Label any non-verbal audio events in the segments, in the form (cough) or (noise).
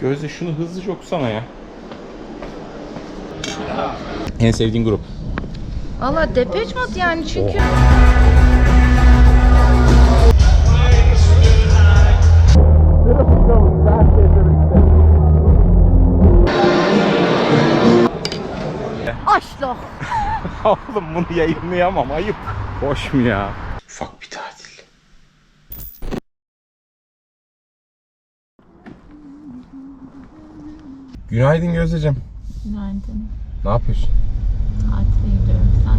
Gözde şunu hızlıca okusana ya. En sevdiğin grup. Valla Depeche Mode yani çünkü. Aşlo. (laughs) Oğlum bunu yayınlayamam ayıp. Boş mu ya? Ufak bir tatil. Günaydın Gözdeciğim. Günaydın. Ne yapıyorsun? Tatile gidiyorum sen.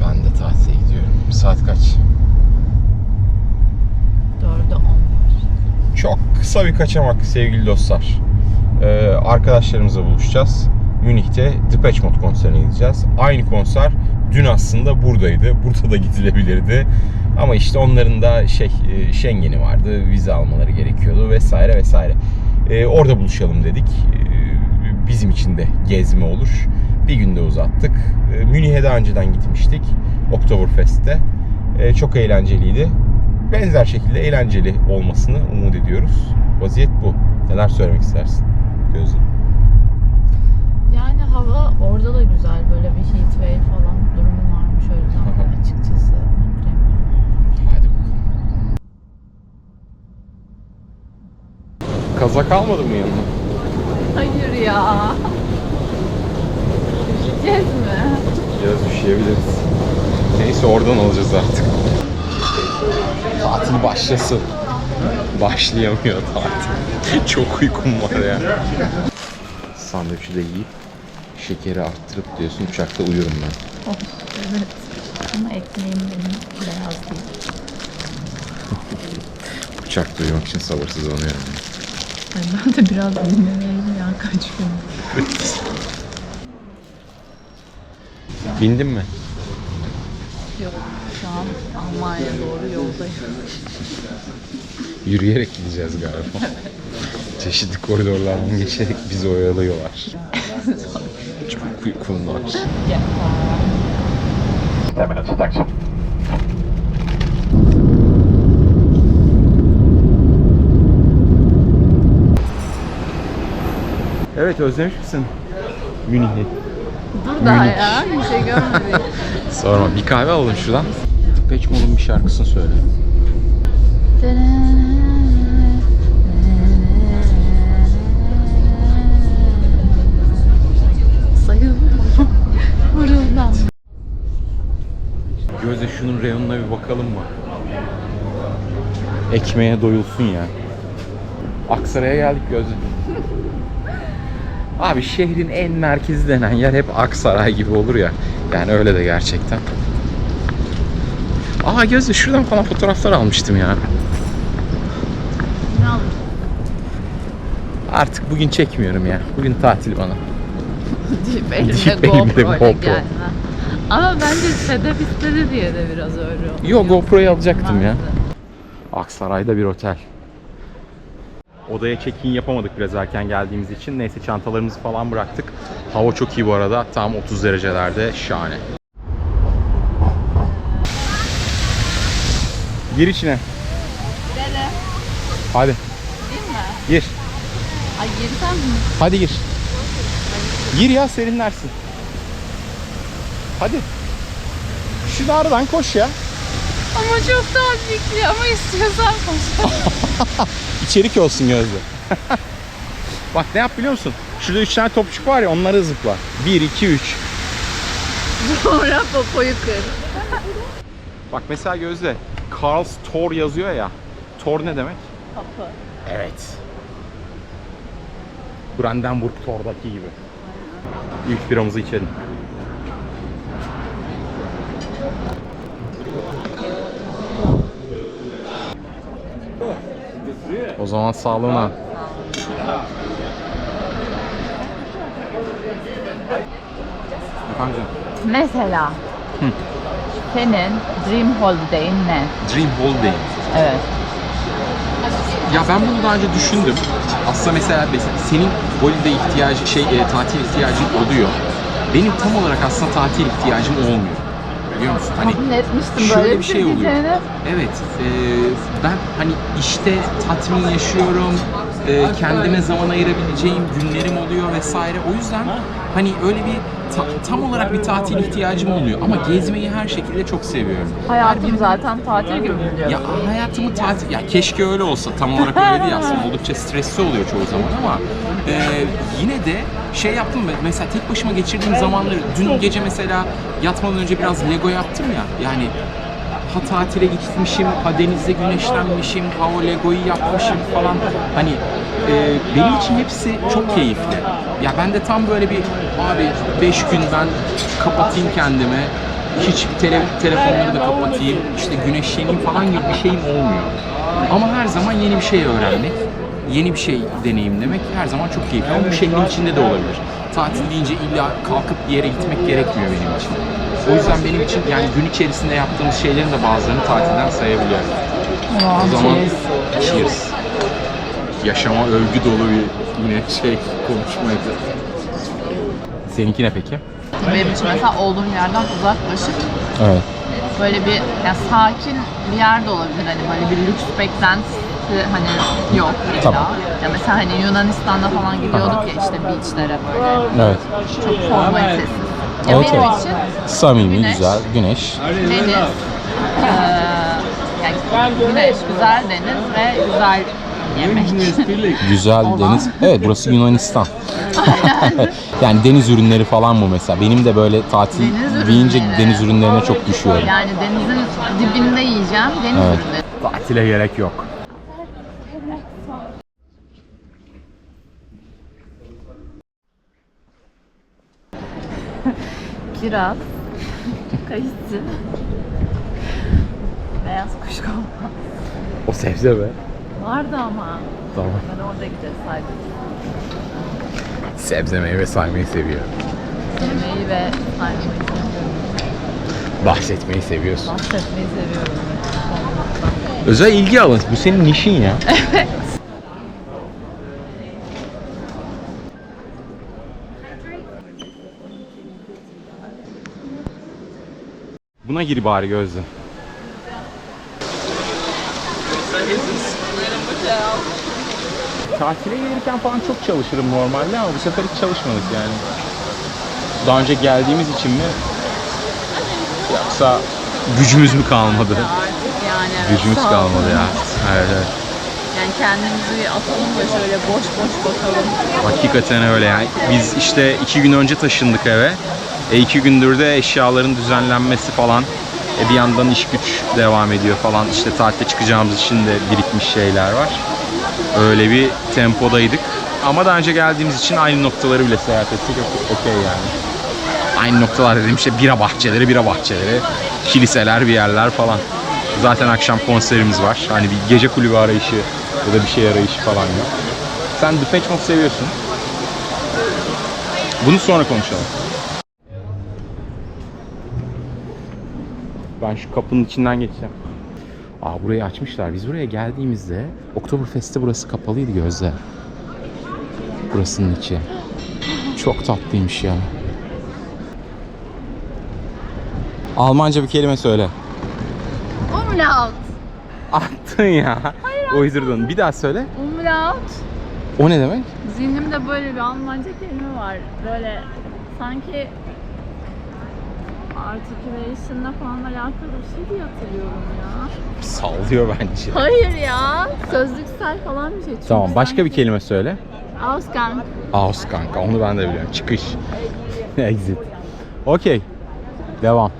Ben de tatile gidiyorum. Saat kaç? 4'e 10 var. Çok kısa bir kaçamak sevgili dostlar. Ee, arkadaşlarımızla buluşacağız. Münih'te Depeche Mode konserine gideceğiz. Aynı konser dün aslında buradaydı. (laughs) Burada da gidilebilirdi. Ama işte onların da şey e, Schengen'i vardı. Vize almaları gerekiyordu vesaire vesaire. Ee, orada buluşalım dedik. Bizim için de gezme olur. Bir günde uzattık. Ee, Münih'e daha önceden gitmiştik. Oktoberfest'te. Ee, çok eğlenceliydi benzer şekilde eğlenceli olmasını umut ediyoruz. Vaziyet bu. Neler söylemek istersin? Gözüm. Yani hava orada da güzel böyle bir heat wave falan durumu varmış o yüzden Aha. açıkçası mutluyum. Hadi bakalım. Kazak almadın mı yanına? Hayır ya. Üşüyeceğiz mi? Biraz üşüyebiliriz. Neyse oradan alacağız artık. Tatil başlasın. Başlayamıyor tatil. (laughs) Çok uykum var ya. Sandviçi de yiyip şekeri arttırıp diyorsun uçakta uyurum ben. Of evet. Ama ekmeğim benim beyaz değil. (laughs) Uçakta uyumak için sabırsızlanıyorum. Ay ben de biraz dinleneyim ya kaç gün. Bindin mi? Yok şu an Almanya'ya doğru yoldayım. Yürüyerek gideceğiz galiba. Çeşitli koridorlardan geçerek bizi oyalıyorlar. Çok uykum var. Ya. Evet özlemiş misin Münih'i? Dur daha ya bir şey görmedik. (laughs) Sorma bir kahve alalım şuradan. Depeche Mode'un bir şarkısını söyle. Gözde şunun reyonuna bir bakalım mı? Ekmeğe doyulsun ya. Aksaray'a geldik Gözde. Abi şehrin en merkezi denen yer hep Aksaray gibi olur ya. Yani öyle de gerçekten. Aa Gözde şuradan falan fotoğraflar almıştım ya. Ne? Artık bugün çekmiyorum ya. Bugün tatil bana. Elimde elimde GoPro ile GoPro. gelme. Ama bence Sedef istedi diye de biraz öyle oldu. Yo, GoPro'yu alacaktım ya. Vardı. Aksaray'da bir otel. Odaya check-in yapamadık biraz erken geldiğimiz için. Neyse çantalarımızı falan bıraktık. Hava çok iyi bu arada. Tam 30 derecelerde. Şahane. Gir içine. Dere. Hadi. Değil mi? Gir. Ay girsem mi? Hadi gir. Gir ya serinlersin. Hadi. Şu aradan koş ya. Ama çok tazikli ama istiyorsan koş. (laughs) İçerik olsun Gözde. (laughs) Bak ne yap biliyor musun? Şurada 3 tane topçuk var ya onları zıpla. 1, 2, 3. Sonra popoyu kır. (laughs) Bak mesela Gözde. Karls Tor yazıyor ya. Tor ne demek? Kapı. Evet. Brandenburg Tor'daki gibi. İlk biramızı içelim. O zaman sağlığına. Efendim? Mesela senin dream holiday'in ne? Dream Holiday. Evet. Ya ben bunu daha önce düşündüm. Aslında mesela, mesela senin holiday ihtiyacı, şey e, tatil ihtiyacın oluyor. Benim tam olarak aslında tatil ihtiyacım olmuyor. Biliyor musun? Hani Tahmin etmiştim şöyle böyle bir şey oluyor. diyeceğini. Evet, e, ben hani işte tatmin yaşıyorum, e, kendime zaman ayırabileceğim günlerim oluyor vesaire. O yüzden hani öyle bir ta- tam olarak bir tatil ihtiyacım olmuyor ama gezmeyi her şekilde çok seviyorum. Hayatım zaten tatil gibi gidiyor. Ya hayatımı tatil, ya keşke öyle olsa tam olarak öyle değil aslında (laughs) oldukça stresli oluyor çoğu zaman ama e, yine de şey yaptım mı mesela tek başıma geçirdiğim zamanları dün gece mesela yatmadan önce biraz Lego yaptım ya yani ha tatile gitmişim, ha denizde güneşlenmişim, ha o Lego'yu yapmışım falan. Hani e, benim için hepsi çok keyifli. Ya ben de tam böyle bir abi 5 gün ben kapatayım kendime. Hiç tele, telefonları da kapatayım, işte güneşleneyim falan gibi bir şeyim olmuyor. Ama her zaman yeni bir şey öğrenmek, yeni bir şey deneyimlemek her zaman çok keyifli. Ama bu şehrin içinde de olabilir. Tatil deyince illa kalkıp bir yere gitmek gerekmiyor benim için. O yüzden benim için yani gün içerisinde yaptığımız şeylerin de bazılarını tatilden sayabiliyorum. O zaman cheers. Yaşama övgü dolu bir yine şey konuşmaydı. Seninki ne peki? Benim için mesela olduğum yerden uzaklaşıp Evet. böyle bir yani sakin bir yerde olabilir hani böyle bir lüks beklentisi hani yok illa. Tamam. Ya mesela hani Yunanistan'da falan gidiyorduk ya işte beachlere böyle Evet. çok formalitesiz. Ya Evet, benim evet. için Samimi, Güneş. güzel, güneş. deniz, eee yani güneş, güzel deniz ve güzel yemek. Güzel deniz. Evet burası Yunanistan. (laughs) yani deniz ürünleri falan mı mesela? Benim de böyle tatil Deniz deyince ürünleri. deniz ürünlerine çok düşüyorum. yani denizin dibinde yiyeceğim deniz Evet. ürünleri. Tatile gerek yok. Kiraz, kayısı, beyaz kuşkonmaz. O sebze be. Vardı ama Tamam. ben orada gideceğiz saydım. Sebze meyve saymayı seviyor. Yemeği ve saymayı seviyorum. Bahsetmeyi seviyorsun. Bahsetmeyi seviyorum. Özel ilgi alanı. Bu senin nişin ya. Buna gir bari Gözde. Tatile gelirken falan çok çalışırım normalde ama bu sefer hiç çalışmadık yani. Daha önce geldiğimiz için mi? Yoksa gücümüz mü kalmadı? Artık yani evet, Gücümüz sağ kalmadı olun. ya. Evet evet. Yani kendimizi bir atalım da şöyle boş boş bakalım. Hakikaten öyle yani. Biz işte iki gün önce taşındık eve. E iki gündür de eşyaların düzenlenmesi falan. E bir yandan iş güç devam ediyor falan. İşte tatile çıkacağımız için de birikmiş şeyler var. Öyle bir tempodaydık. Ama daha önce geldiğimiz için aynı noktaları bile seyahat ettik. Okey- yani. Aynı noktalar dedim işte bira bahçeleri, bira bahçeleri, kiliseler, bir yerler falan. Zaten akşam konserimiz var. Hani bir gece kulübü arayışı ya da bir şey arayışı falan yok. Sen Depeche Mode seviyorsun. Bunu sonra konuşalım. Ben şu kapının içinden geçeceğim. Aa burayı açmışlar. Biz buraya geldiğimizde Oktoberfest'te burası kapalıydı Gözde. Burasının içi. Çok tatlıymış ya. Almanca bir kelime söyle. Umlaut. Attın ya. Uydurdun. Bir daha söyle. Umlaut. O ne demek? Zihnimde böyle bir Almanca kelime var. Böyle sanki articulation'la falan alakalı bir şey diye hatırlıyorum ya. Sallıyor bence. Hayır ya. Sözlüksel falan bir şey. Çünkü Tamam başka bir kelime söyle. Ausgang. Aus kanka onu ben de biliyorum. Çıkış. (laughs) Exit. Okey. Devam.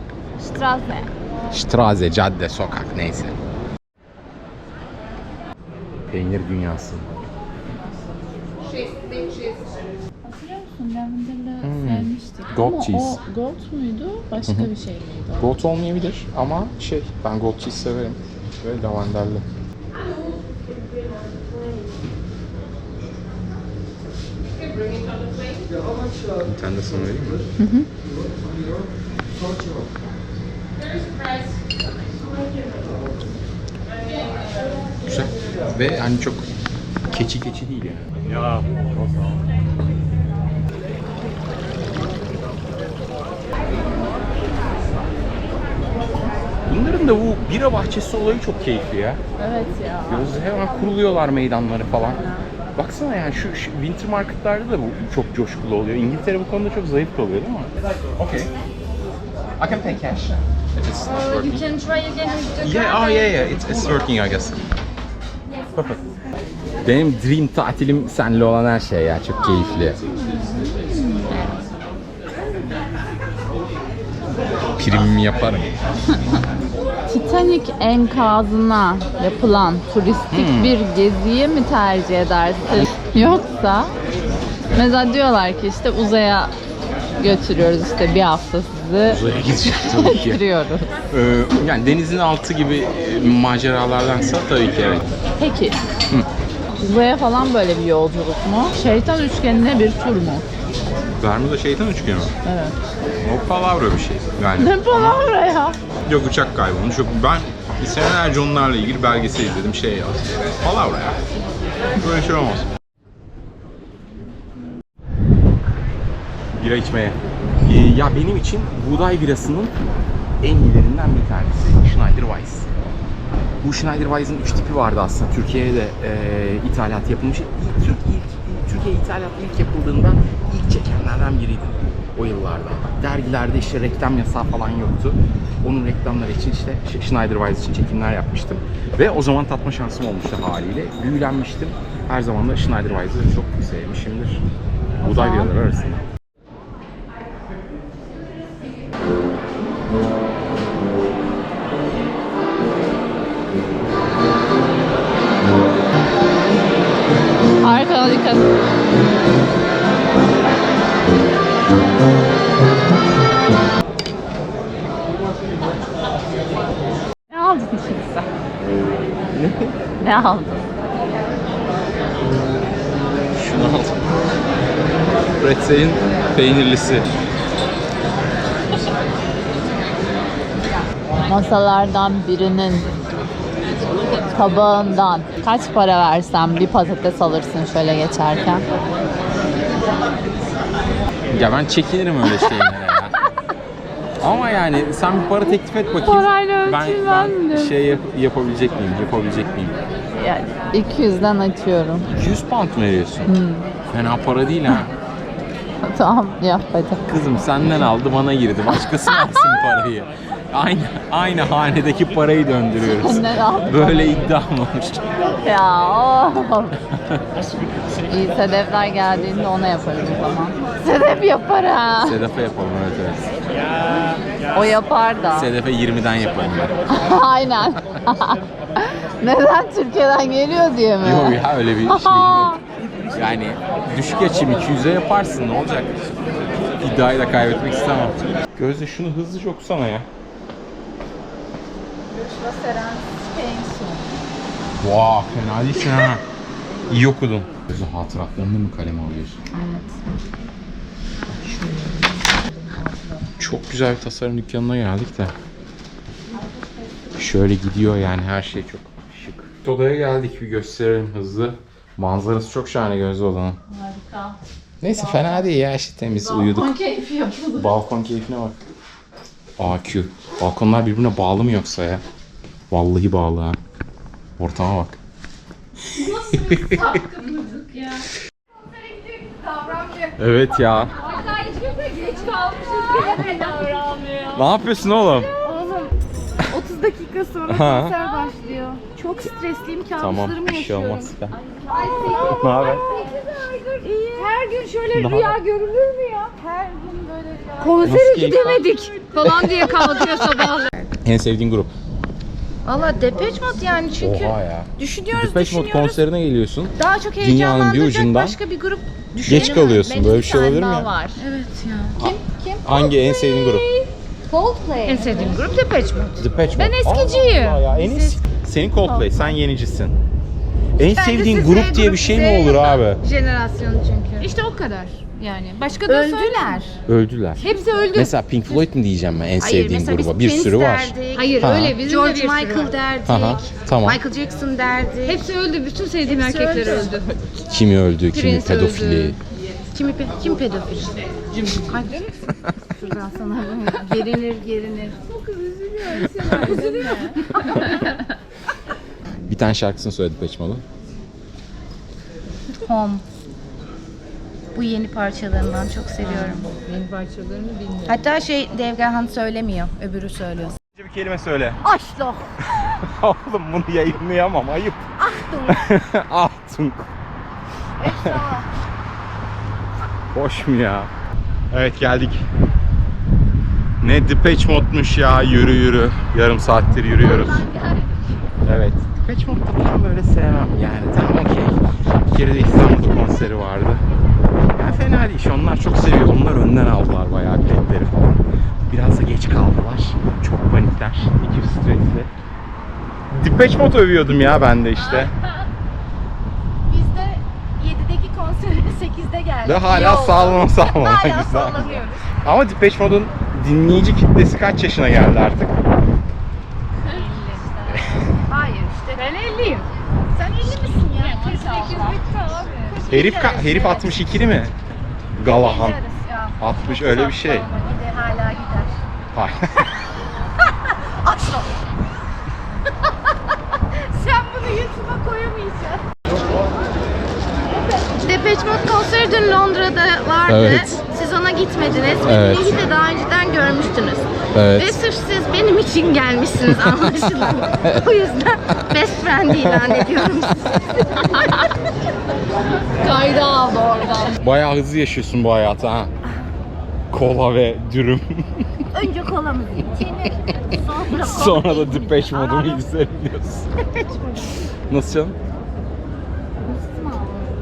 Straße. Straße, cadde, sokak neyse. Peynir dünyası. Hatırlıyor musun? Lavender'la Sevmiştik. Goat Ama cheese. o goat muydu? Başka bir şey miydi? Goat olmayabilir ama şey ben goat cheese severim. Ve lavenderli. Bir tane de sana vereyim mi? Güzel. Ve hani çok keçi keçi değil yani. Ya. Bunların da bu bira bahçesi olayı çok keyifli ya. Evet ya. Gözde hemen kuruluyorlar meydanları falan. Baksana yani şu, şu winter marketlarda da bu çok coşkulu oluyor. İngiltere bu konuda çok zayıf kalıyor değil mi? Okay. I can pay cash. If it's not You working. can try again with the Yeah, oh yeah, yeah. It's, it's working I guess. Perfect. Benim dream tatilim senle olan her şey ya. Çok keyifli. Primimi yaparım. (laughs) Titanic enkazına yapılan turistik Hmm. bir geziyi mi tercih edersin? Yoksa mesela diyorlar ki işte uzaya götürüyoruz işte bir hafta sizi Uzaya gideceğim tabii ki. (laughs) götürüyoruz. Ee, yani denizin altı gibi maceralardansa tabii ki evet. Peki. Uzaya falan böyle bir yolculuk mu? Şeytan üçgenine bir tur mu? Bermuda şeytan üçgeni mi? Evet. O palavra bir şey. Yani Ne palavra ya? yok uçak kaybolmuş. Yok ben senelerce onlarla ilgili belgesel izledim şey yazdım. Palavra ya. Böyle şey olmaz. Bira içmeye. Ee, ya benim için buğday birasının en iyilerinden bir tanesi Schneider Weiss. Bu Schneider Weiss'in üç tipi vardı aslında. Türkiye'ye de e, ithalat yapılmış. İlk, Türk, ilk, Türkiye ithalat ilk yapıldığında ilk çekenlerden biriydi o yıllarda. Dergilerde işte reklam yasağı falan yoktu. Onun reklamları için işte Sch- Schneider Weiss için çekimler yapmıştım. Ve o zaman tatma şansım olmuştu haliyle. Büyülenmiştim. Her zaman da Schneider Weiss'ı çok sevmişimdir. Buğday biraları arasında. Ne aldın? Şunu aldım. Pretzel'in peynirlisi. Masalardan birinin tabağından kaç para versem bir patates alırsın şöyle geçerken. Ya ben çekinirim öyle şeylere. Ama yani sen bir para teklif et bakayım. Parayla ben, ben şey yap- yapabilecek miyim? Yapabilecek miyim? Yani 200'den açıyorum. 200 pound veriyorsun? Hmm. Fena para değil ha. (laughs) tamam yap hadi. Kızım senden aldı bana girdi. Başkası (laughs) versin parayı. (laughs) Aynı aynı hanedeki parayı döndürüyoruz. Böyle iddia mı olur? Ya of. İyi Sedefler geldiğinde ona yaparız o zaman. Sedef yapar ha. Sedef'e yapalım evet evet. O yapar da. Sedef'e 20'den yaparım ben. (laughs) Aynen. (laughs) Neden Türkiye'den geliyor diye mi? Yok ya öyle bir şey yok. Yani düşük açım 200'e yaparsın ne olacak? İddiayı da kaybetmek istemem. Gözde şunu hızlıca okusana ya. Vaa fena değilsin ha. İyi okudun. Gözde hatıratlarını mı kaleme alıyorsun? Çok güzel bir tasarım dükkanına geldik de. Şöyle gidiyor yani her şey çok şık. Odaya geldik bir gösterelim hızlı. Manzarası çok şahane Gözde odanın. Harika. Neyse fena değil ya işte temiz uyuduk. keyfi yapılır. Balkon keyfine bak. AQ. Balkonlar birbirine bağlı mı yoksa ya? Vallahi bağlı ha. Ortama bak. Evet ya. Ne yapıyorsun oğlum? Oğlum 30 dakika sonra Ha. konser başlıyor. Çok stresliyim kabuslarımı Tamam bir şey yaşıyorum. olmaz. Gel. Ne haber? İyi. Her gün şöyle Ne rüya haber? görülür mü ya? Her gün böyle rüya. Nasıl Konsere keyif gidemedik falan diye kalkıyor sabahları. En sevdiğin grup? Valla Depeche Mode yani çünkü Oha ya. düşünüyoruz Depeche Mode düşünüyoruz. konserine geliyorsun. Daha çok Dünyanın bir heyecanlandıracak ucundan başka bir grup Geç kalıyorsun. Benim Böyle bir şey tane olabilir mi daha ya? var. Evet ya. Kim? Kim? Hangi en sevdiğin grup? Coldplay. En sevdiğim grup Depeche Mode. Depeche Ben Mode. eskiciyim. Allah ya. En eski. Senin Coldplay. Sen yenicisin. En sevdiğin grup diye bir şey mi olur abi? Jenerasyonu çünkü. İşte o kadar. Yani başka da Öldüler. Öldüler. Hepsi öldü. Mesela Pink Floyd mu diyeceğim ben en sevdiğim mesela biz gruba? Bir Prince sürü var. derdik. Hayır Ha. öyle bizim George de bir sürü Michael var. derdik. Aha, tamam. Michael Jackson derdik. Hepsi öldü. Bütün sevdiğim erkekler öldü. Kimi öldü, kimi Prince pedofili. öldü. Kimi pe- kim pedofil? Hadi. Şuradan sana gerinir gerinir. Bir tane şarkısını söyledi Mode'un. Home. Bu yeni parçalarından çok seviyorum. Yeni parçalarını bilmiyorum. Hatta şey Devgahan söylemiyor, öbürü söylüyor. Bir kelime söyle. Aşlo. (laughs) Oğlum bunu yayınlayamam ayıp. Achtung. (laughs) Boş mu ya? Evet geldik. Ne Depeche Mode'muş ya yürü yürü. Yarım saattir yürüyoruz. Evet. Depeche Mode'da ben böyle sevmem yani. Tamam okey. Bir kere de İstanbul'da konseri vardı. Fena değil. Onlar çok seviyor. Onlar önden aldılar bayağı biletleri falan. Biraz da geç kaldılar. Çok panikler. Ekip stresli. Depeche Mode övüyordum ya ben de işte. (laughs) Biz de 7'deki konsere 8'de geldik. Ve hala sallama sallama. (laughs) Hala Güzel. sallanıyoruz. Ama Depeche Mode'un dinleyici kitlesi kaç yaşına geldi artık? Hayır işte. Ben 50'yim. Sen 50 misin ya? 48 bitti abi. Herif ka- herif 62'li mi? Galahan. 60 öyle bir şey. Gider, hala gider. Hayır. (laughs) Asla. (laughs) Sen bunu YouTube'a koyamayacaksın. Depeche Mode konseri dün Londra'da vardı. Evet. Siz ona gitmediniz. Evet. Beni de daha önceden görmüştünüz. Evet. Ve sırf siz benim için gelmişsiniz anlaşılan. (laughs) o yüzden best friend ilan ediyorum (laughs) sizi. Kayda aldı oradan. Bayağı hızlı yaşıyorsun bu hayatı ha. Kola ve dürüm. (laughs) Önce kolamızı içelim. Sonra Sonra da Depeche Mode'u izlerim diyorsun. Nasıl canım?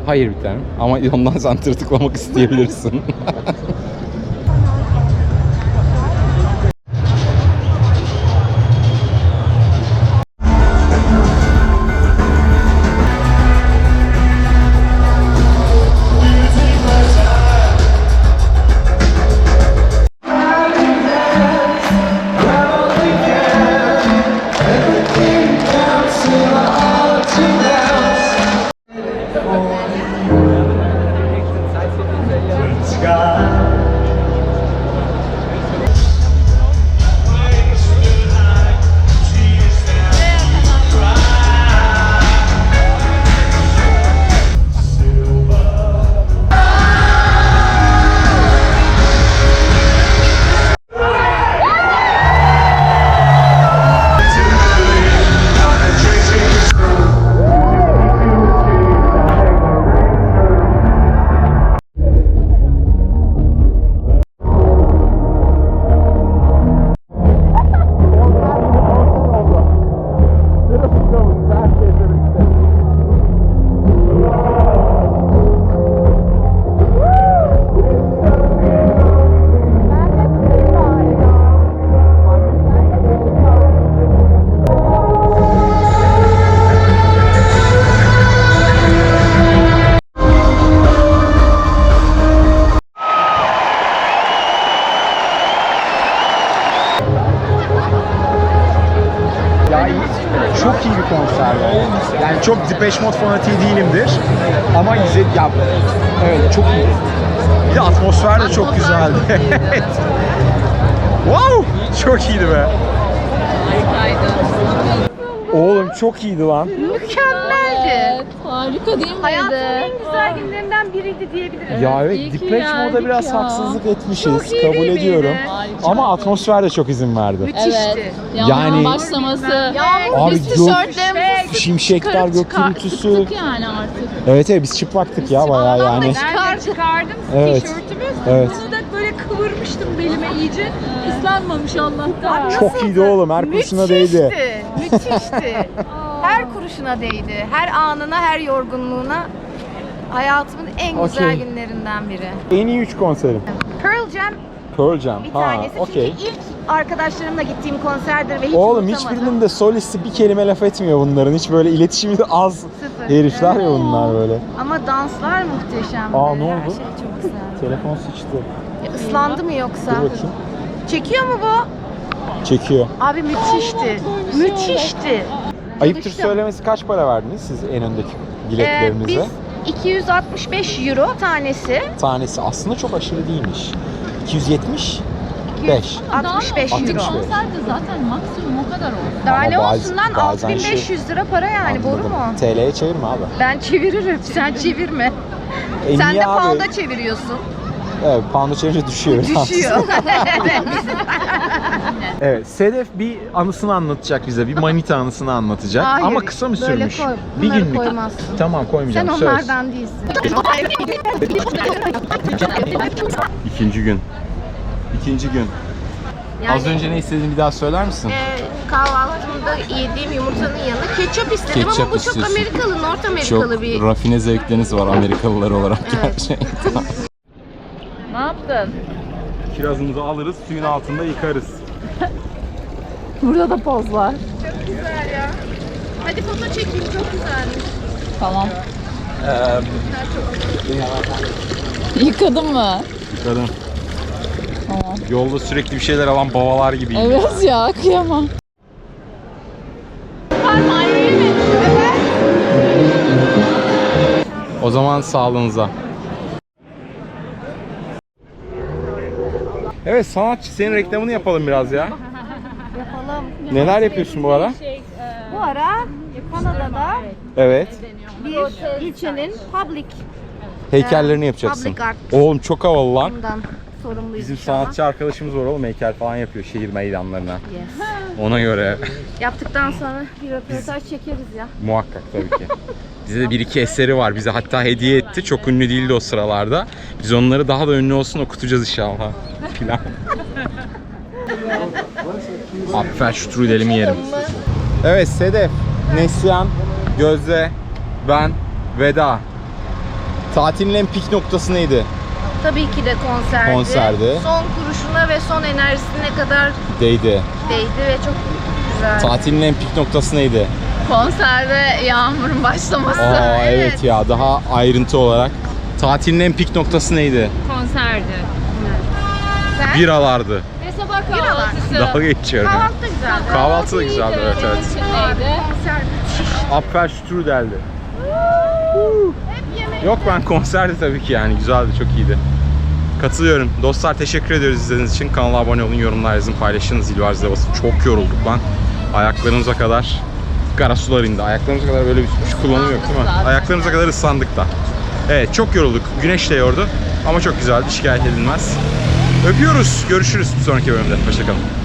Hayır bir tane. Ama ondan sen tırtıklamak isteyebilirsin. (laughs) Yani çok Depeche Mode fanatiği değilimdir. Ama izle ya evet çok iyi. Bir de atmosfer de çok güzeldi. (laughs) wow! Çok iyiydi be. Oğlum çok iyiydi lan. Mükemmeldi. Harika değil miydi? Hayatımın en güzel günlerinden biriydi diyebilirim. Ya evet iyi ki Depeche Mode'a geldik biraz ya. haksızlık etmişiz. Çok iyi kabul değil miydi? ediyorum. Harika. Ama atmosfer de çok izin verdi. Evet. Yağmurun Yani- başlaması. Abi Biz gök- tişörtlerimizi şimşekler, gök gürültüsü. çıktık yani artık. Evet evet biz çıplaktık ya bayağı yani. De çıkardım Evet. tişörtümü. Evet. Bunu da böyle kıvırmıştım belime iyice. Islanmamış Allah'tan. Çok iyiydi oğlum her kurşuna değdi. Müthişti. Müthişti. (laughs) her kuruşuna değdi. Her anına, her yorgunluğuna hayatımın en güzel Okey. günlerinden biri. En iyi 3 konserim. Pearl Jam Pearl Jam. bir Ha, tanesi. okey. Çünkü ilk arkadaşlarımla gittiğim konserdir ve hiç Oğlum unutamadım. hiçbirinin de solisti bir kelime laf etmiyor bunların. Hiç böyle iletişimi de (laughs) az Sıfır. herifler ya bunlar böyle. Ama danslar muhteşemdi. Aa, ne Her oldu? şey çok (laughs) güzel. Telefon sıçtı. Ya, Islandı mı yoksa? Dur bakayım. Çekiyor mu bu? Çekiyor. Abi müthişti. Müthişti. Ayıptır Çalıştım. söylemesi kaç para verdiniz siz en öndeki Ee, biletlerinize? biz 265 euro tanesi. Tanesi aslında çok aşırı değilmiş. 270. 65. 65 Ama euro. Konserde zaten maksimum o kadar oldu. Daha Ama ne baz- olsun lan bazen 6500 lira para yani boru mu? TL'ye çevirme abi. Ben çeviririm sen çevirme. E Sen de abi? pound'a çeviriyorsun. Evet, pound'a çevirince düşüyor. biraz. Düşüyor. (laughs) Evet, Sedef bir anısını anlatacak bize. Bir manita anısını anlatacak. Hayır, Ama kısa mı böyle sürmüş? koy- bir bunları günlük. koymazsın. Tamam koymayacağım. Sen söz. onlardan değilsin. (laughs) İkinci gün. İkinci gün. Yani- Az önce ne istediğini bir daha söyler misin? Ee, kahvaltımda yediğim yumurtanın yanına ketçap istedim ama Ketçap bu çok istiyorsun. Amerikalı, North Amerikalı bir... rafine zevkleriniz var Amerikalılar olarak Evet. gerçekten. (laughs) Ne yaptın? Kirazımızı alırız, suyun altında yıkarız. (laughs) Burada da poz var. Güzel ya. Hadi foto çekeyim çok güzelmiş. Tamam. Yıkadın mı? Yıkadım. Tamam. Yolda sürekli bir şeyler alan babalar gibiyim. Evet ya kıyamam. O zaman sağlığınıza. Evet sanatçı senin reklamını yapalım biraz ya. Yapalım. Neler yapıyorsun bu ara? Bu ara Kanada'da Evet. bir ilçenin public Heykellerini yapacaksın. public art Oğlum çok havalı lan. bundan sorumluyuz Bizim inşallah. sanatçı arkadaşımız var oğlum heykel falan yapıyor şehir meydanlarına. Yes. Ona göre Yaptıktan sonra bir röportaj çekeriz ya. muhakkak tabii ki. (laughs) Bize de bir iki eseri var. Bize hatta hediye etti. Çok ünlü değildi o sıralarda. Biz onları daha da ünlü olsun okutacağız inşallah. (laughs) Filan. Apfel şutrudelimi yerim. Evet Sedef, Neslihan, Gözde, ben, Veda. Tatilin en pik noktası neydi? Tabii ki de konserdi. Konserdi. Son kuruşuna ve son enerjisine kadar Değdi. değdi ve çok güzel. Tatilin en pik noktası neydi? Konserde yağmurun başlaması. Aa evet ya daha ayrıntı olarak. Tatilin en pik noktası neydi? Konserdi. Sen? Biralardı. Ve sabah kahvaltısı. Dalga geçiyorum. Kahvaltı da güzeldi. Kahvaltı da güzeldi evet evet. Neydi? Konser müthiş. Apfel Strudel'di. Hep yemek. Yok ben konserdi tabii ki yani güzeldi çok iyiydi. Katılıyorum. Dostlar teşekkür ediyoruz izlediğiniz için. Kanala abone olun, yorumlar yazın, paylaşın, zil var basın. Çok yorulduk lan. Ayaklarımıza kadar kara sular indi. Ayaklarımıza kadar böyle bir bir kullanım yok değil mi? Ayaklarımıza kadar ıslandık da. Evet çok yorulduk. Güneş de yordu. Ama çok güzeldi. Şikayet edilmez. Öpüyoruz. Görüşürüz bir sonraki bölümde. Hoşçakalın.